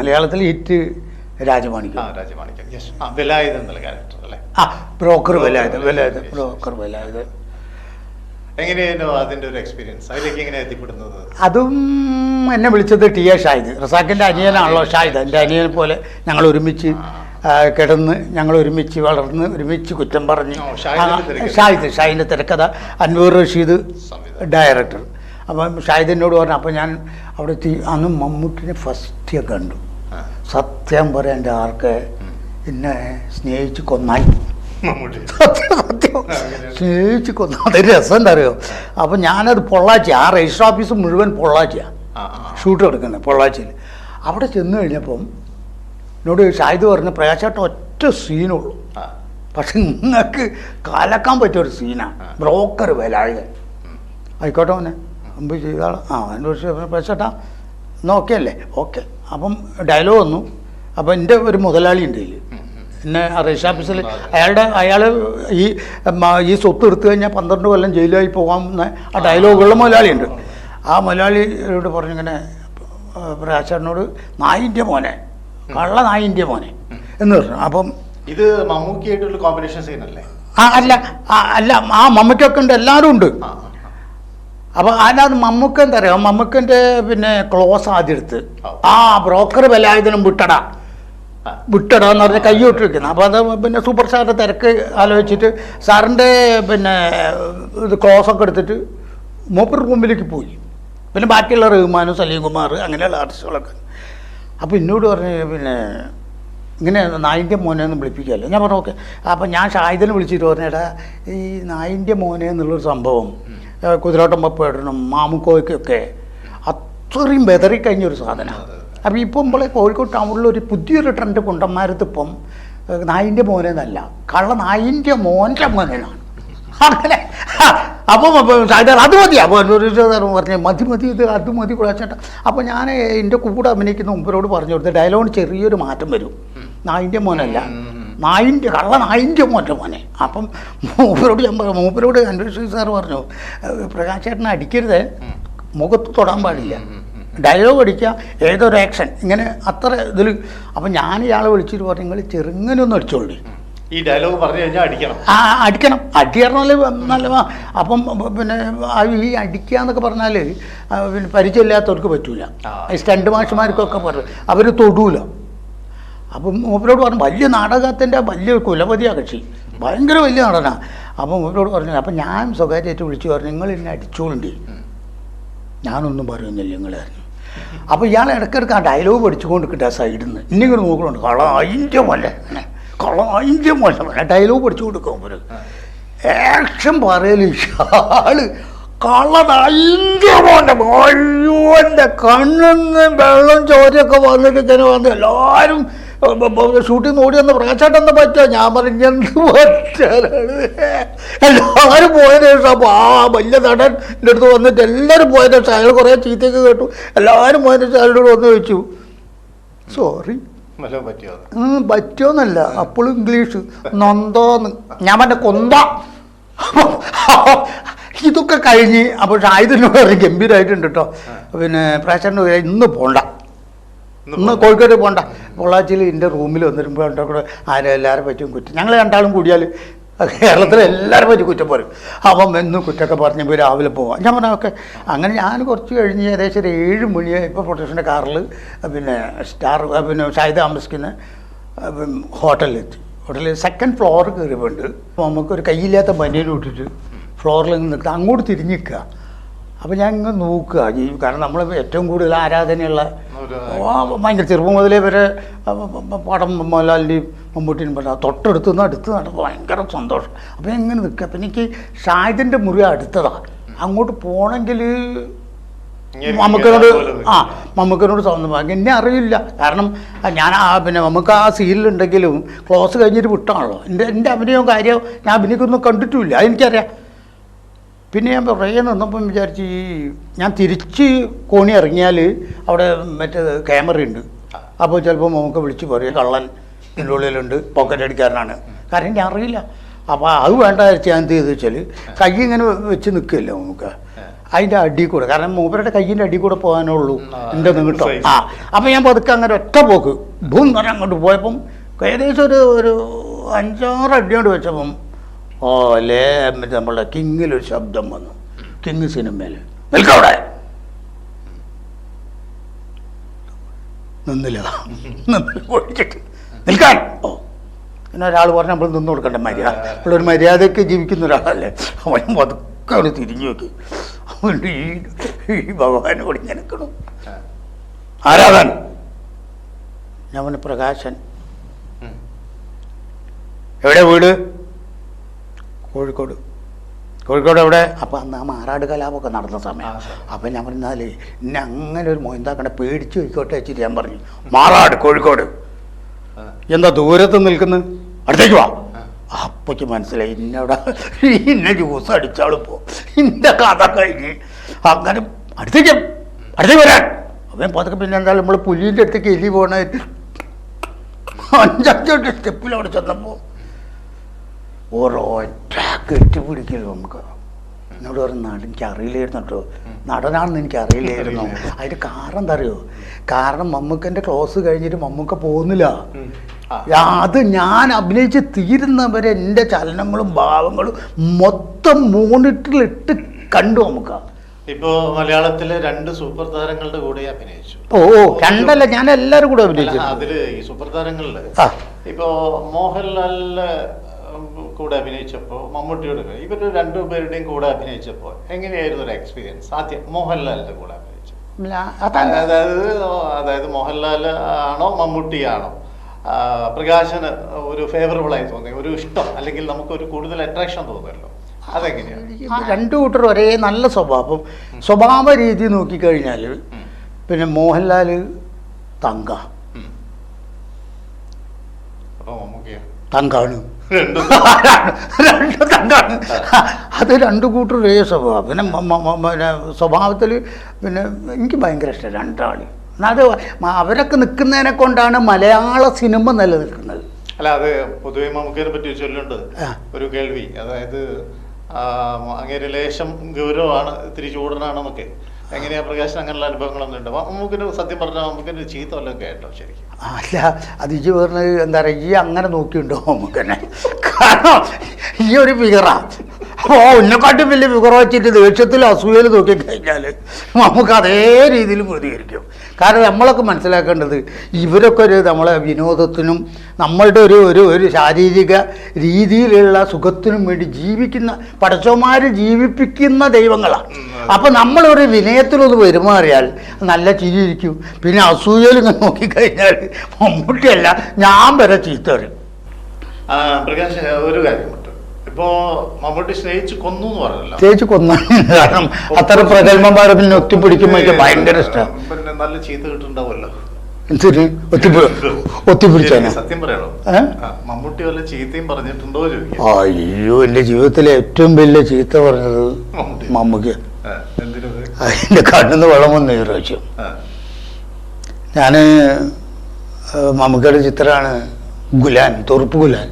മലയാളത്തിൽ hit Rajamanikyam. Rajamanikyam. Yes ആ വെലായുധ എന്നുള്ള ക്യാരക്ടർ അല്ലേ? ആ ബ്രോക്കർ ബ്രോക്കർ എങ്ങനെയായിരുന്നു ഒരു എക്സ്പീരിയൻസ് അതിലേക്ക് എങ്ങനെ എത്തിപ്പെടുന്നത്? അതും എന്നെ വിളിച്ചത് ടി എ ഷാഹിദ്. റസാഖിന്റെ അനിയനാണല്ലോ ഷാഹിദ്. എന്റെ അനിയനെ പോലെ ഞങ്ങൾ ഒരുമിച്ച് കിടന്ന് ഞങ്ങൾ ഒരുമിച്ച് വളർന്ന് ഒരുമിച്ച് കുറ്റം പറഞ്ഞ്. ഷാഹിദ് ഷാഹിദിന്റെ തിരക്കഥ. അൻവർ റഷീദ് ഡയറക്ടർ. അപ്പം ഷാഹിദിനോട് പറഞ്ഞു അപ്പം ഞാൻ അവിടെ അന്ന് മമ്മൂട്ടിനെ ഫസ്റ്റ് കണ്ടു. സത്യം പറയാൻ ആർക്ക് എന്നെ സ്നേഹിച്ച് കൊന്നായി. സത്യം സത്യം. സ്നേഹിച്ച് കൊന്ന അതൊരു രസം എന്താ അറിയോ അപ്പം ഞാനത് പൊള്ളാച്ചി. ആ രജിസ്റ്റർ ഓഫീസ് മുഴുവൻ പൊള്ളാച്ചിയാണ് ആ ഷൂട്ട് എടുക്കുന്നത് പൊള്ളാച്ചിയിൽ അവിടെ ചെന്ന് കഴിഞ്ഞപ്പം എന്നോട് ഷാഹിദ് പറഞ്ഞ പ്രകാശായിട്ട് ഒറ്റ സീനുള്ളൂ. പക്ഷെ നിങ്ങൾക്ക് കലക്കാൻ പറ്റിയ ഒരു സീനാണ്. ബ്രോക്കർ വേലായുധൻ. ആയിക്കോട്ടെ മോനെ. മുമ്പ് ചെയ്താൾ ആ പക്ഷേ പ്രശ്നട്ടാ എന്നാൽ ഓക്കെ അല്ലേ ഓക്കെ. അപ്പം ഡയലോഗ് വന്നു. അപ്പം എന്റെ ഒരു മുതലാളി ഉണ്ട് ഇതിൽ എന്നെ റേഷൻ ഓഫീസിൽ അയാളുടെ അയാൾ ഈ ഈ സ്വത്ത് എടുത്തു കഴിഞ്ഞാൽ പന്ത്രണ്ട് കൊല്ലം ജയിലായി പോകാമെന്ന് ആ ഡയലോഗുള്ള മുതലാളിയുണ്ട് ആ മുതലാളിയോട് പറഞ്ഞിങ്ങനെ പ്രാചരണോട് നായിന്റെ മോനെ. കള്ള നായിന്റെ മോനെ. എന്ന് പറഞ്ഞു. അപ്പം ഇത് മമ്മൂക്കിയായിട്ടുള്ള കോമ്പിനേഷൻ സീൻ അല്ലേ? ആ അല്ല അല്ല ആ മമ്മയ്ക്കൊക്കെ ഉണ്ട് എല്ലാവരും ഉണ്ട്. ആ അപ്പോൾ അതിനകത്ത് മമ്മൂക്ക എന്താ പറയുക മമ്മൂക്കന്റെ പിന്നെ ക്ലോസ് ആദ്യം എടുത്ത്. ആ. ബ്രോക്കർ ബലായുധനം വിട്ടടാ. വിട്ടടാ എന്ന് പറഞ്ഞ കൈ വെക്കുന്നത് അപ്പോൾ അത് പിന്നെ സൂപ്പർ സ്റ്റാറിന്റെ തിരക്ക് ആലോചിച്ചിട്ട് സാറിന്റെ പിന്നെ ഇത് ക്ലോസ് ഒക്കെ എടുത്തിട്ട് മൂപ്പർ റൂമിലേക്ക് പോയി. പിന്നെ ബാക്കിയുള്ള റഹ്മാനും സലീം കുമാർ അങ്ങനെയുള്ള ആർട്ടിസ്റ്റുകളൊക്കെ അപ്പോൾ എന്നോട് പറഞ്ഞ് പിന്നെ ഇങ്ങനെ നായിന്റെ മോനെ ഒന്നും വിളിപ്പിക്കാമല്ലോ ഞാൻ പറഞ്ഞു ഓക്കെ. അപ്പം ഞാൻ ഷാഹിദിനെ വിളിച്ചിട്ട് പറഞ്ഞേടാ ഈ നായിന്റെ മോനെ എന്നുള്ളൊരു സംഭവം കുതിരോട്ടം പപ്പേടനും മാമുക്കോയ്ക്കൊക്കെ അത്രയും ബെതറിക്കഴിഞ്ഞൊരു സാധനമാണ് അപ്പോൾ ഇപ്പം നമ്മളെ കോഴിക്കോട് ടൗണിലുള്ള ഒരു പുതിയൊരു ട്രെൻഡ് കുണ്ടന്മാരത്ത് ഇപ്പം ഏഹ് നായിന്റെ മോനെന്നല്ല കള്ള നായിന്റെ മോന്റെ മോനാണ്. അങ്ങനെ. അപ്പം അത് മതി. അപ്പോൾ പറഞ്ഞു മതി മതി ഇത് അത് മതി കുഴച്ചേട്ടാ. അപ്പോൾ ഞാൻ എന്റെ കൂടെ അഭിനയിക്കുന്ന മുമ്പരോട് പറഞ്ഞു കൊടുത്ത് ഡയലോഗിന് ചെറിയൊരു മാറ്റം വരും. നായിന്റെ മോനല്ല. നായിന്റെ കള്ള നായിന്റെ മോറ്റ മോനെ. അപ്പം മൂപ്പരോട് ഞാൻ പറഞ്ഞു മൂപ്പരോട് അന്വേഷിച്ച് സാറ് പറഞ്ഞു പ്രകാശ് ചേട്ടനെ അടിക്കരുത്. മുഖത്ത് തൊടാൻ പാടില്ല. ഡയലോഗ് അടിക്കുക ഏതൊരു ആക്ഷൻ ഇങ്ങനെ അത്ര ഇതിൽ. അപ്പം ഞാൻ ഇയാളെ വിളിച്ചിട്ട് പറഞ്ഞു നിങ്ങൾ ചെറുങ്ങനൊന്നും അടിച്ചോളി. ഈ ഡയലോഗ് പറഞ്ഞു കഴിഞ്ഞാൽ അടിക്കണം. ആ അടിക്കണം. അടിയറിഞ്ഞാൽ നല്ല അപ്പം പിന്നെ ഈ അടിക്കുക എന്നൊക്കെ പറഞ്ഞാൽ പിന്നെ പരിചയമില്ലാത്തവർക്ക് പറ്റൂല. സ്റ്റണ്ട് മാഷുമാർക്കൊക്കെ പറഞ്ഞു അവർ തൊടൂല. അപ്പം മൂപ്പരോട് പറഞ്ഞു വലിയ നാടകത്തിന്റെ വലിയ കുലപതിയാണ് കക്ഷി. ഭയങ്കര വലിയ നടനാണ് അപ്പം മൂപ്പരോട് പറഞ്ഞു അപ്പം ഞാൻ സ്വകാര്യമായിട്ട് വിളിച്ചു പറഞ്ഞു നിങ്ങൾ എന്നെ അടിച്ചോളുണ്ട് ഞാനൊന്നും പറയുന്നില്ല നിങ്ങളെ അപ്പോൾ ഇയാൾ ഇടയ്ക്കിടയ്ക്ക് ആ ഡയലോഗ് പഠിച്ചുകൊണ്ട് കിട്ടുക സൈഡിൽ നിന്ന് ഇന്നിങ്ങനെ നോക്കുന്നുണ്ട്. കള അതിന്റെ മോല്ല കള അതിന്റെ മോല്ല ഡയലോഗ് പഠിച്ചു കൊടുക്കും ഒരു ആക്ഷൻ പറയൽ ഇയാൾ എന്റെ കണ്ണിന്ന് വെള്ളം ചോരയൊക്കെ വന്നിട്ട് ഇങ്ങനെ വന്ന് എല്ലാവരും ഷൂട്ടിങ് ഓടി വന്ന് എന്താ പറ്റുക ഞാൻ പറഞ്ഞു എല്ലാവരും പോയതിനു ശേഷം അപ്പോൾ ആ വലിയ നടൻ എന്റെ അടുത്ത് വന്നിട്ട് എല്ലാവരും പോയ ശേഷം അയാൾ കുറേ ചീത്തയൊക്കെ കേട്ടു. എല്ലാവരും പോയ ശേഷം അയാളോട് വന്ന് ചോദിച്ചു സോറി പറ്റുമെന്നല്ല അപ്പോഴും ഇംഗ്ലീഷ്. നൊന്തോന്ന് ഞാൻ പറഞ്ഞ കൊന്ത. ഇതൊക്കെ കഴിഞ്ഞ് അപ്പോൾ ഷാഹിദിനോട് പറയും ഗംഭീരമായിട്ടുണ്ട് കേട്ടോ പിന്നെ പ്രേക്ഷകന്റെ ഇന്ന് പോണ്ട. ഇന്ന് കോഴിക്കോട് പോകണ്ട പൊള്ളാച്ചിയിൽ എന്റെ റൂമിൽ വന്നിരുമ്പോൾ എന്റെ കൂടെ ആരും എല്ലാവരും പറ്റും കുറ്റം. ഞങ്ങൾ രണ്ടാളും കൂടിയാൽ കേരളത്തിലെ എല്ലാവരും പറ്റി കുറ്റം പറയും. അപ്പം എന്ന് കുറ്റമൊക്കെ പറഞ്ഞ് പോയി രാവിലെ പോവാം. ഞാൻ പറഞ്ഞാൽ ഓക്കെ. അങ്ങനെ ഞാൻ കുറച്ച് കഴിഞ്ഞ് ഏകദേശം ഒരു ഏഴ് മണിയായി ഇപ്പോൾ പ്രൊട്ടക്ഷന്റെ കാറിൽ പിന്നെ സ്റ്റാർ പിന്നെ ഷായി താമസിക്കുന്ന ഹോട്ടലിലെത്തി. ഹോട്ടലിൽ സെക്കൻഡ് ഫ്ലോർ കയറിയപ്പോണ്ട് നമുക്കൊരു കയ്യില്ലാത്ത ബനിയൻ വിട്ടിട്ട് ഫ്ലോറിൽ നിൽക്കുക അങ്ങോട്ട് തിരിഞ്ഞ് നിൽക്കുക അപ്പോൾ ഞാൻ ഇങ്ങനെ നോക്കുക കാരണം നമ്മൾ ഏറ്റവും കൂടുതൽ ആരാധനയുള്ള ഭയങ്കര ചെറുപ്പം മുതലേ വരെ പടം മോഹൻലാലിന്റെയും മമ്മൂട്ടിയും പടം തൊട്ടടുത്ത് നിന്ന് അടുത്ത് നടന്ന് ഭയങ്കര സന്തോഷം. അപ്പം എങ്ങനെ നിൽക്കുക. അപ്പം എനിക്ക് ഷാഹിദിന്റെ മുറി അടുത്തതാണ് അങ്ങോട്ട് പോകണമെങ്കിൽ മമ്മക്കനോട് ആ മമ്മൂക്കനോട് സ്വന്തം എന്നെ അറിയില്ല. കാരണം ഞാൻ ആ പിന്നെ നമുക്ക് ആ സീരിയലുണ്ടെങ്കിലും ക്ലോസ് കഴിഞ്ഞിട്ട് വിട്ടാണല്ലോ. എന്റെ എന്റെ അഭിനയവും കാര്യവും ഞാൻ അഭിനയിക്കൊന്നും കണ്ടിട്ടുമില്ല. അതെനിക്കറിയാം. പിന്നെ ഞാൻ പുറകെ നിന്നപ്പം വിചാരിച്ച് ഈ ഞാൻ തിരിച്ച് കോണി ഇറങ്ങിയാൽ അവിടെ മറ്റേ ക്യാമറ ഉണ്ട്. അപ്പോൾ ചിലപ്പോൾ നമുക്ക് വിളിച്ച് പറയും കള്ളൻ ഇതിന്റെ ഉള്ളിലുണ്ട് പോക്കറ്റ് അടിക്കാരനാണ്. കാരണം എനിക്ക് അറിയില്ല. അപ്പോൾ അത് വേണ്ട ഞാൻ എന്ത് ചെയ്തു വെച്ചാൽ കൈ ഇങ്ങനെ വെച്ച് നിൽക്കില്ല നമുക്ക് അതിന്റെ അടി കൂടെ കാരണം മൂപ്പരുടെ കയ്യിന്റെ അടി കൂടെ പോകാനേ ഉള്ളൂ എന്റെ നീട്ടം size. ആ അപ്പം ഞാൻ പതുക്കെ അങ്ങനെ ഒറ്റ പോക്ക് ഭൂം പറഞ്ഞാൽ അങ്ങോട്ട് പോയപ്പം ഏകദേശം ഒരു ഒരു അഞ്ചാറ് അടിയോട് വെച്ചപ്പം ഓ ലേ മറ്റേ നമ്മളുടെ കിങ്ങിലൊരു ശബ്ദം വന്നു. കിങ് സിനിമയിൽ. നിൽക്കവിടെ. നിന്നില്ല. നിൽക്കാൻ. ഓ. പിന്നെ ഒരാൾ പറഞ്ഞ നമ്മൾ നിന്ന് കൊടുക്കണ്ട മര്യാദ. നമ്മളൊരു മര്യാദയ്ക്ക് ജീവിക്കുന്ന ഒരാളല്ലേ. അവൻ പതുക്കെ അവന് തിരിഞ്ഞു നോക്കി. അവൻ ഈ ഈ ഭഗവാനോട് ആ. ആരാധൻ ഞാൻ പ്രകാശൻ എവിടെ വീട്? കോഴിക്കോട്. കോഴിക്കോട് എവിടെ? അപ്പം അന്ന് ആ മാറാട് കലാപമൊക്കെ നടന്ന സമയം. അപ്പം ഞാൻ പറഞ്ഞാൽ ഇന്നെ അങ്ങനെ ഒരു മൊയന്താക്കണ്ട പേടിച്ച് വയ്ക്കോട്ടെ വെച്ചിട്ട് ഞാൻ പറഞ്ഞു മാറാട് കോഴിക്കോട്. എന്താ ദൂരത്ത് നിൽക്കുന്നത് അടുത്തേക്ക് വാ. അപ്പയ്ക്ക് മനസ്സിലായി ഇന്നവിടെ ഇന്ന ജ്യൂസ് അടിച്ചാളും പോ. ഇന്ന കഥ കഴിഞ്ഞ് അങ്ങനെ അടുത്തേക്ക് അടുത്തേക്ക് വരാൻ. അവൻ പതുക്കെ പിന്നെ എന്തായാലും നമ്മൾ പുലിന്റെ അടുത്തേക്ക് എലി പോണ അഞ്ചഞ്ചോട്ട് സ്റ്റെപ്പിൽ അവിടെ ചെന്നപ്പോൾ ഒരൊറ്റ കെട്ടിപ്പിടിക്കൽ നമുക്ക് എന്നോട് പറഞ്ഞു നടൻ എനിക്ക് അറിയില്ലായിരുന്നു കേട്ടോ നടനാണെന്ന് എനിക്ക് അറിയില്ലായിരുന്നു. അതിന്റെ കാരണം എന്താ അറിയോ? കാരണം മമ്മൂക്കന്റെ ക്ലോസ് കഴിഞ്ഞിട്ട് മമ്മൂക്ക പോകുന്നില്ല. അത് ഞാൻ അഭിനയിച്ച് തീരുന്നവരെ എന്റെ ചലനങ്ങളും ഭാവങ്ങളും മൊത്തം മോണിറ്ററിലിട്ട് കണ്ടു നമുക്ക് ഇപ്പോ മലയാളത്തിലെ രണ്ട് സൂപ്പർ താരങ്ങളുടെ കൂടെ അഭിനയിച്ചു. ഓ രണ്ടല്ല ഞാൻ എല്ലാരും കൂടെ അഭിനയിച്ചു അതിൽ ഈ സൂപ്പർ താരങ്ങളിൽ. ഇപ്പോ മോഹൻലാലിന്റെ കൂടെ അഭിനയിച്ചപ്പോ മമ്മൂട്ടിയോട് രണ്ടു രണ്ടുപേരുടെയും കൂടെ അഭിനയിച്ചപ്പോൾ എങ്ങനെയായിരുന്നു ഒരു എക്സ്പീരിയൻസ് ആദ്യം മോഹൻലാലിന്റെ കൂടെ അഭിനയിച്ചു അതായത് അതായത് മോഹൻലാൽ ആണോ മമ്മൂട്ടിയാണോ പ്രകാശന് ഒരു ഫേവറബിൾ ആയി തോന്നി ഒരു ഇഷ്ടം അല്ലെങ്കിൽ നമുക്ക് ഒരു കൂടുതൽ അട്രാക്ഷൻ തോന്നുമല്ലോ. അതെങ്ങനെയാണ്? രണ്ടു കൂട്ടർ ഒരേ നല്ല സ്വഭാവം. സ്വഭാവ രീതി നോക്കിക്കഴിഞ്ഞാൽ. പിന്നെ മോഹൻലാൽ തങ്ക. തങ്കാണ് രണ്ടു. തങ്കാണ് അത് രണ്ട് കൂട്ടർ ഒരേ സ്വഭാവം. പിന്നെ പിന്നെ സ്വഭാവത്തിൽ പിന്നെ എനിക്ക് ഭയങ്കര ഇഷ്ടം രണ്ടാൾ അത് അവരൊക്കെ നിൽക്കുന്നതിനെ കൊണ്ടാണ് മലയാള സിനിമ നിലനിൽക്കുന്നത്. അല്ല അത് പൊതുവെ മമ്മൂക്കിനെ പറ്റി ചൊല്ലുണ്ട്. ഒരു കേൾവി. അതായത് ആ, അങ്ങേര് ലേശം ഗൗരവമാണ് ഇത്തിരി ചൂടനാണെന്നൊക്കെ എങ്ങനെയാ പ്രകാശൻ അങ്ങനെയുള്ള അനുഭവങ്ങളൊന്നും ഉണ്ട്? മമ്മൂക്കിന് സത്യം പറഞ്ഞാൽ നമുക്കൊരു ചീത്ത വല്ലതും കേട്ടോ ശരിക്കും? അല്ല അത് ഇജ്ജ് പറഞ്ഞത് എന്താ പറയുക ഈ അങ്ങനെ നോക്കിയുണ്ടോ നമുക്ക് കാരണം ഈ ഒരു ഫിഗറാ ഓ ഉന്നെക്കാട്ടും വലിയ ഫിഗർ വെച്ചിട്ട് ദേഷ്യത്തിൽ അസൂയയിൽ നോക്കിക്കഴിഞ്ഞാൽ നമുക്ക് അതേ രീതിയിൽ പ്രതികരിക്കും. കാരണം നമ്മളൊക്കെ മനസ്സിലാക്കേണ്ടത് ഇവരൊക്കെ ഒരു നമ്മളെ വിനോദത്തിനും നമ്മളുടെ ഒരു ഒരു ഒരു ശാരീരിക രീതിയിലുള്ള സുഖത്തിനും വേണ്ടി ജീവിക്കുന്ന പടച്ചോമാർ ജീവിപ്പിക്കുന്ന ദൈവങ്ങളാണ് അപ്പം നമ്മളൊരു വിനയത്തിലൊന്ന് പെരുമാറിയാൽ നല്ല ചിരിയിരിക്കും. പിന്നെ അസൂയയിൽ നോക്കിക്കഴിഞ്ഞാൽ മമ്മൂട്ടിയല്ല ഞാൻ വരെ ചീത്ത വരും പ്രകാശ് ഒരു കാര്യമുണ്ട് ഇപ്പോ മമ്മൂട്ടി സ്നേഹിച്ച് കൊന്നു എന്ന് പറഞ്ഞല്ലോ. കൊന്നു. കാരണം അത്ര പ്രഗത്ഭന്മാരെ പിന്നെ ഒത്തിപ്പിടിക്കുമ്പോൾ എനിക്ക് ഭയങ്കര ഇഷ്ടം. പിന്നെ നല്ല ചീത്ത ഒത്തിപ്പി സത്യം പറയണോ? മമ്മൂട്ടി വല്ല ചീത്തയും പറഞ്ഞിട്ടുണ്ടോ അയ്യോ എന്റെ ജീവിതത്തിലെ ഏറ്റവും വലിയ ചീത്ത പറഞ്ഞത്. മമ്മൂക്ക് അതിന്റെ കണ്ണിന്ന് വെള്ളം വന്നു ഈ പ്രാവശ്യം. ഞാൻ മമ്മൂക്കയുടെ ചിത്രമാണ് ഗുലാൻ തുറുപ്പ് ഗുലാൻ.